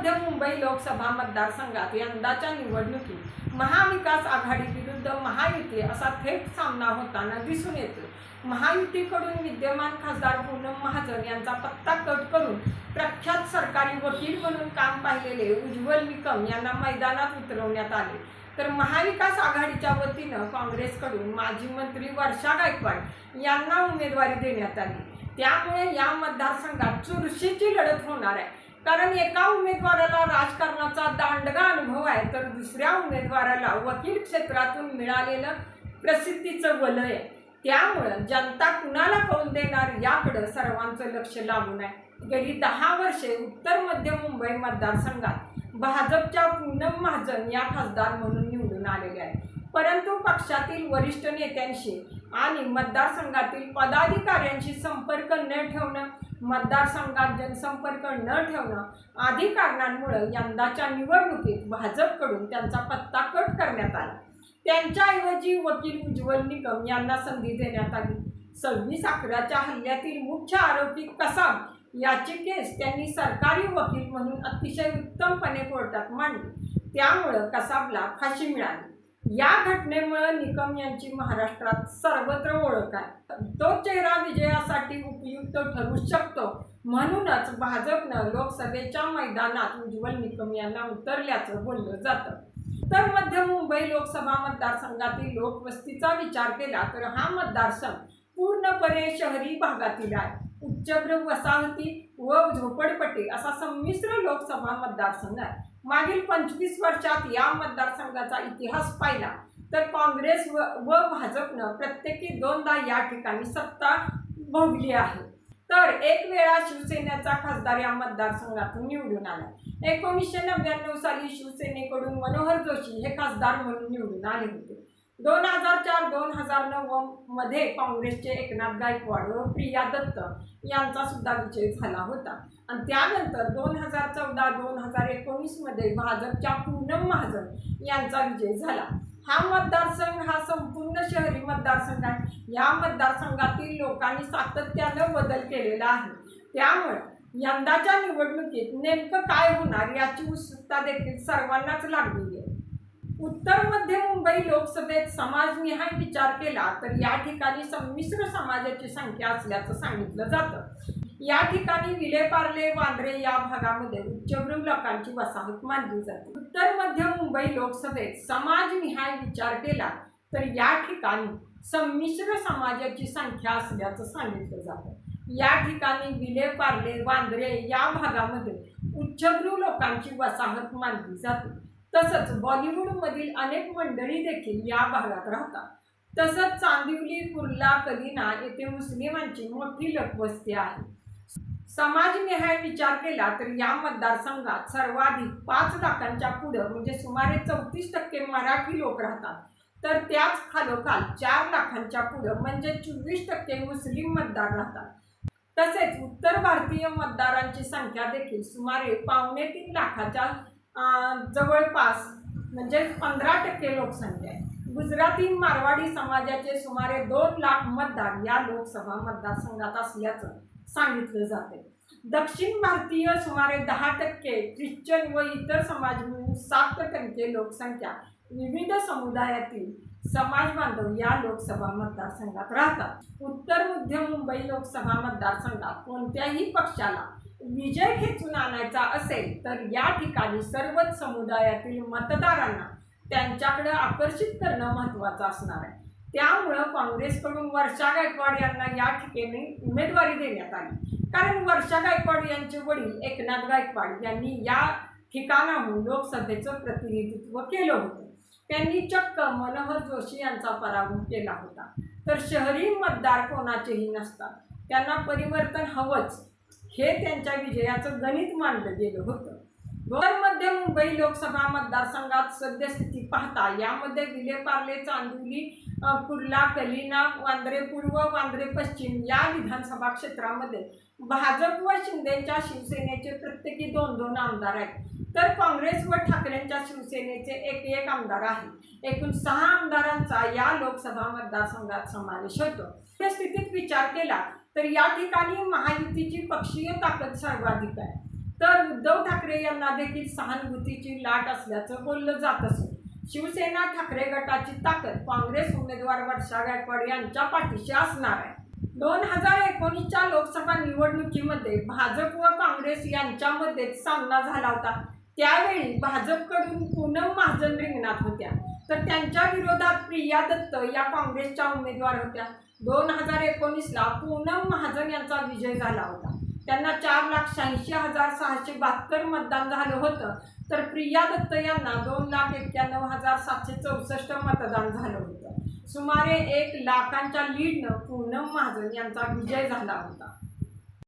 मध्य मुंबई लोकसभा मतदारसंघात यंदाच्या निवडणुकीत महाविकास आघाडी विरुद्ध महायुती असा थेट सामना होताना दिसून येतो महायुतीकडून विद्यमान खासदार पूनम महाजन यांचा पत्ता कट करून प्रख्यात सरकारी वकील म्हणून काम पाहिलेले उज्ज्वल निकम यांना मैदानात उतरवण्यात आले. तर महाविकास आघाडीच्या वतीनं काँग्रेसकडून माजी मंत्री वर्षा गायकवाड यांना उमेदवारी देण्यात आली. त्यामुळे या मतदारसंघात चुरशीची लढत होणार आहे. कारण एका उमेदवाराला राजकारणाचा दांडगा अनुभव आहे तर दुसऱ्या उमेदवाराला वकील क्षेत्रातून मिळालेलं प्रसिद्धीचं वलय आहे. त्यामुळं जनता कुणाला कौल देणार याकडं सर्वांचं लक्ष लागून आहे. गेली दहा वर्षे उत्तर मध्य मुंबई मतदारसंघात भाजपच्या पूनम महाजन या खासदार म्हणून निवडून आलेल्या आहेत. परंतु पक्षातील वरिष्ठ नेत्यांशी आणि मतदारसंघातील पदाधिकाऱ्यांशी संपर्क न ठेवणं मतदारसंघात जनसंपर्क न ठेवणं आदी कारणांमुळं यंदाच्या निवडणुकीत भाजपकडून त्यांचा पत्ता कट करण्यात आला. त्यांच्याऐवजी वकील उज्ज्वल निकम यांना संधी देण्यात आली. सव्वीस अकराच्या हल्ल्यातील मुख्य आरोपी कसाब याची केस त्यांनी सरकारी वकील म्हणून अतिशय उत्तमपणे कोर्टात मांडली. त्यामुळं कसाबला फाशी मिळाली. या घटनेमुळे निकम यांची महाराष्ट्रात सर्वत्र ओळख आहे. तो चेहरा विजयासाठी उपयुक्त ठरू शकतो म्हणूनच भाजपनं लोकसभेच्या मैदानात उज्ज्वल निकम यांना उतरल्याचं बोललं जातं. तर मध्य मुंबई लोकसभा मतदारसंघातील लोकवस्तीचा विचार केला तर हा मतदारसंघ पूर्णपणे शहरी भागातील आहे. उच्चभ्र वसाहती व झोपडपट्टी असा संमिश्र लोकसभा मतदारसंघ आहे. मागील पंचवीस वर्षात या मतदारसंघाचा इतिहास पाहिला तर काँग्रेस व व भाजपनं प्रत्येकी दोनदा या ठिकाणी सत्ता भोगली आहे. तर एक वेळा शिवसेनेचा खासदार या मतदारसंघातून निवडून आला. एकोणीसशे नव्याण्णव साली शिवसेनेकडून मनोहर जोशी हे खासदार म्हणून निवडून आले होते. दोन हजार चार दोन हजार नऊ मध्ये काँग्रेसचे एकनाथ गायकवाड व प्रिया दत्त यांचा सुद्धा विजय झाला होता. आणि त्यानंतर दोन हजार चौदा दोन हजार एकोणीसमध्ये भाजपच्या पूनम महाजन यांचा विजय झाला. हा मतदारसंघ हा संपूर्ण शहरी मतदारसंघ आहे. या मतदारसंघातील लोकांनी सातत्यानं बदल केलेला आहे. त्यामुळे यंदाच्या निवडणुकीत नेमकं काय होणार याची उत्सुकता देखील सर्वांनाच लागलेली आहे. उत्तर मध्य मुंबई लोकसभेत समाजनिहाय विचार केला तर या ठिकाणी संमिश्र समाजाची संख्या असल्याचं सांगितलं जातं. या ठिकाणी विलेपार्ले वांद्रे या भागामध्ये उच्चभ्रू लोकांची वसाहत मानली जाते. उत्तर मध्य मुंबई लोकसभेत समाजनिहाय विचार केला तर या ठिकाणी संमिश्र समाजाची संख्या असल्याचं सांगितलं जातं. या ठिकाणी विलेपार्ले वांद्रे या भागामध्ये उच्चभ्रू लोकांची वसाहत मानली जाते. तसंच बॉलिवूडमधील अनेक मंडळी देखील या भागात राहतात. तसंच चांदिवली कुर्ला कलिना येथे मुस्लिमांची मोठी लोकवस्ती आहे. समाजनिहाय विचार केला तर या मतदारसंघात सर्वाधिक पाच लाखांच्या पुढं म्हणजे सुमारे चौतीस टक्के मराठी लोक राहतात. तर त्याच खालोखाल चार लाखांच्या पुढं म्हणजे चोवीस टक्के मुस्लिम मतदार राहतात. तसेच उत्तर भारतीय मतदारांची संख्या देखील सुमारे पावणे तीन लाखाच्या जवळपास म्हणजे पंधरा टक्के लोकसंख्या आहे. गुजराती मारवाडी समाजाचे सुमारे दोन लाख मतदार या लोकसभा मतदारसंघात असल्याचं सांगितलं जाते दक्षिण भारतीय सुमारे दहा टक्के ख्रिश्चन व इतर समाज मिळून सात टक्के लोकसंख्या विविध समुदायातील समाज बांधव या लोकसभा मतदारसंघात राहतात. उत्तर मध्य मुंबई लोकसभा मतदारसंघात कोणत्याही पक्षाला विजय खेचून आणायचा असेल तर या ठिकाणी सर्वच समुदायातील मतदारांना त्यांच्याकडे आकर्षित करणं महत्त्वाचं असणार आहे. त्यामुळं काँग्रेसकडून वर्षा गायकवाड यांना या ठिकाणी उमेदवारी देण्यात आली. कारण वर्षा गायकवाड यांचे वडील एकनाथ गायकवाड यांनी या ठिकाणाहून लोकसभेचं प्रतिनिधित्व केलं होतं. त्यांनी चक्क मनोहर जोशी यांचा पराभव केला होता. तर शहरी मतदार कोणाचेही नसतात. त्यांना परिवर्तन हवंच. हे त्यांच्या विजयाचं गणित मानलं गेलं होतं. मध्य मुंबई लोकसभा मतदारसंघात सद्यस्थिती पाहता यामध्ये विलेपार्ले चांदिवली कुर्ला कलिना वांद्रे पूर्व वांद्रे पश्चिम या विधानसभा क्षेत्रामध्ये भाजप व शिंदेच्या शिवसेनेचे प्रत्येकी दोन दोन आमदार आहेत. तर काँग्रेस व ठाकरेंच्या शिवसेनेचे एक एक आमदार आहे. एकूण सहा आमदारांचा या लोकसभा मतदारसंघात समावेश होतो. या स्थितीत विचार केला तर या ठिकाणी महायुतीची पक्षीय ताकद सर्वाधिक आहे. तर उद्धव ठाकरे यांना देखील सहानुभूतीची लाट असल्याचं बोललं जात असून शिवसेना ठाकरे गटाची ताकद काँग्रेस उमेदवार वर्षा गायकवाड यांच्या पाठीशी असणार आहे. दोन हजार एकोणीसच्या लोकसभा निवडणुकीमध्ये भाजप व काँग्रेस यांच्यामध्येच सामना झाला होता. त्यावेळी भाजपकडून पूनम महाजन रिंगणात होत्या. तर त्यांच्या विरोधात प्रिया दत्त या काँग्रेसच्या उमेदवार होत्या. दोन हजार एकोणीसला पूनम महाजन यांचा विजय झाला होता. त्यांना चार लाख शहाऐंशी हजार सहाशे बहात्तर मतदान झालं होतं. तर प्रिया दत्त यांना दोन लाख एक्क्याण्णव हजार सातशे चौसष्ट मतदान झालं होतं. सुमारे एक लाखांच्या लीडनं पूनम महाजन यांचा विजय झाला होता.